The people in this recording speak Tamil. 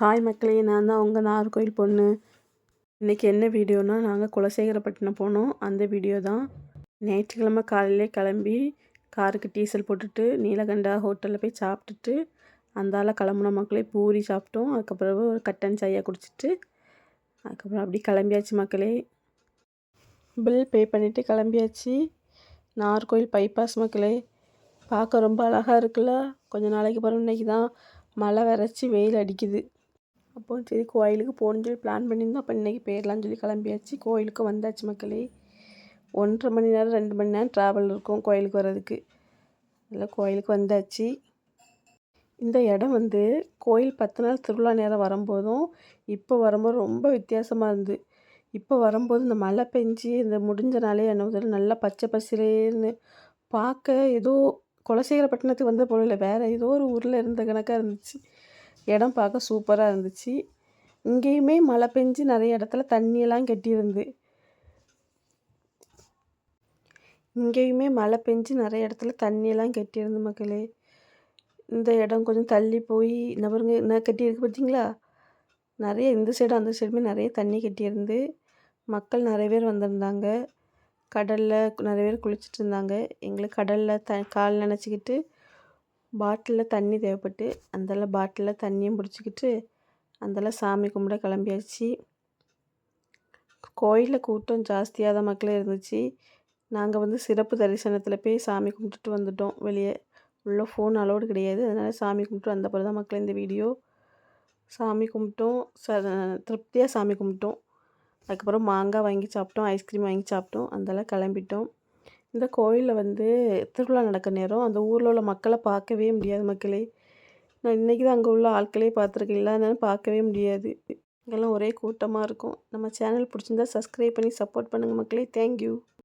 ஹாய் மக்களே நான் தான் உங்கள் நாகர்கோவில் பொண்ணு. இன்றைக்கி என்ன வீடியோனால் நாங்கள் குலசேகரப்பட்டினம் போனோம். அந்த வீடியோ தான். ஞாயிற்றுக்கிழமை காலையிலே கிளம்பி காருக்கு டீசல் போட்டுட்டு நீலகண்டா ஹோட்டலில் போய் சாப்பிட்டுட்டு அந்தால கிளம்புன மக்களே பூரி சாப்பிட்டோம். அதுக்கப்புறம் ஒரு கட்டன் சாயை குடிச்சிட்டு அதுக்கப்புறம் அப்படி கிளம்பியாச்சு மக்களே. பில் பே பண்ணிவிட்டு கிளம்பியாச்சு. நாகர்கோவில் பைபாஸ் மக்களே. பார்க்க ரொம்ப அழகாக இருக்குல்ல? கொஞ்ச நாளைக்கு அப்புறம் இன்றைக்கி தான் மழை வரைச்சி வெயில் அடிக்குது. அப்போ சரி கோயிலுக்கு போகணுன்னு சொல்லி பிளான் பண்ணியிருந்தோம். அப்போ இன்றைக்கி போயிடலான்னு சொல்லி கிளம்பியாச்சு. கோயிலுக்கு வந்தாச்சு மக்களே. ஒன்றரை மணி நேரம் ரெண்டு மணி நேரம் ட்ராவல் இருக்கும் கோயிலுக்கு வர்றதுக்கு. எல்லாம் கோயிலுக்கு வந்தாச்சு. இந்த இடம் வந்து கோயில் பத்து நாள் திருவிழா நேரம் வரும்போதும் இப்போ வரும்போது ரொம்ப வித்தியாசமாக இருந்து. இப்போ வரும்போது இந்த மழை பெஞ்சு இந்த முடிஞ்ச நாளே என்ன நல்லா பச்சை பசிலேன்னு பார்க்க ஏதோ குலசேகரப்பட்டினத்துக்கு வந்த போல இல்லை வேறு ஏதோ ஒரு ஊரில் இருந்த கணக்காக இருந்துச்சு. இடம் பார்க்க சூப்பராக இருந்துச்சு. இங்கேயுமே மழை பெஞ்சு நிறைய இடத்துல தண்ணியெல்லாம் கட்டியிருந்து. இங்கேயுமே மழை பெஞ்சு நிறைய இடத்துல தண்ணியெல்லாம் கட்டியிருந்து மக்களே. இந்த இடம் கொஞ்சம் தள்ளி போய் என்ன பாருங்க என்ன கட்டியிருக்கு பார்த்தீங்களா? நிறைய இந்த சைடும் அந்த சைடுமே நிறைய தண்ணி கட்டியிருந்து மக்கள் நிறைய பேர் வந்திருந்தாங்க. கடலில் நிறைய பேர் குளிச்சுட்டு இருந்தாங்க. எங்களுக்கு கடலில் த கால் நினச்சிக்கிட்டு பாட்டிலில் தண்ணி தேவைப்பட்டு அந்தால பாட்டிலில் தண்ணியும் பிடிச்சிக்கிட்டு அந்தால சாமி கும்பிட கிளம்பியாச்சு. கோயிலில் கூட்டம் ஜாஸ்தியாக தான் மக்களே இருந்துச்சு. நாங்கள் வந்து சிறப்பு தரிசனத்தில் போய் சாமி கும்பிட்டுட்டு வந்துட்டோம். வெளியே உள்ளே ஃபோன் அலோடு கிடையாது. அதனால் சாமி கும்பிட்டு வந்த பிறகு தான் மக்கள் இந்த வீடியோ சாமி கும்பிட்டோம். ச திருப்தியாக சாமி கும்பிட்டோம். அதுக்கப்புறம் மாங்காய் வாங்கி சாப்பிட்டோம் ஐஸ்கிரீம் வாங்கி சாப்பிட்டோம். அந்தெல்லாம் கிளம்பிட்டோம். இந்த கோயிலில் வந்து திருவிழா நடக்க நேரம் அந்த ஊரில் உள்ள மக்களை பார்க்கவே முடியாது மக்களே. நான் இன்றைக்கி தான் அங்கே உள்ள ஆட்களே பார்த்துருக்கேன். இல்லைனாலும் பார்க்கவே முடியாது. இங்கெல்லாம் ஒரே கூட்டமாக இருக்கும். நம்ம சேனல் பிடிச்சிருந்தா சப்ஸ்கிரைப் பண்ணி சப்போர்ட் பண்ணுங்கள் மக்களே. தேங்க்யூ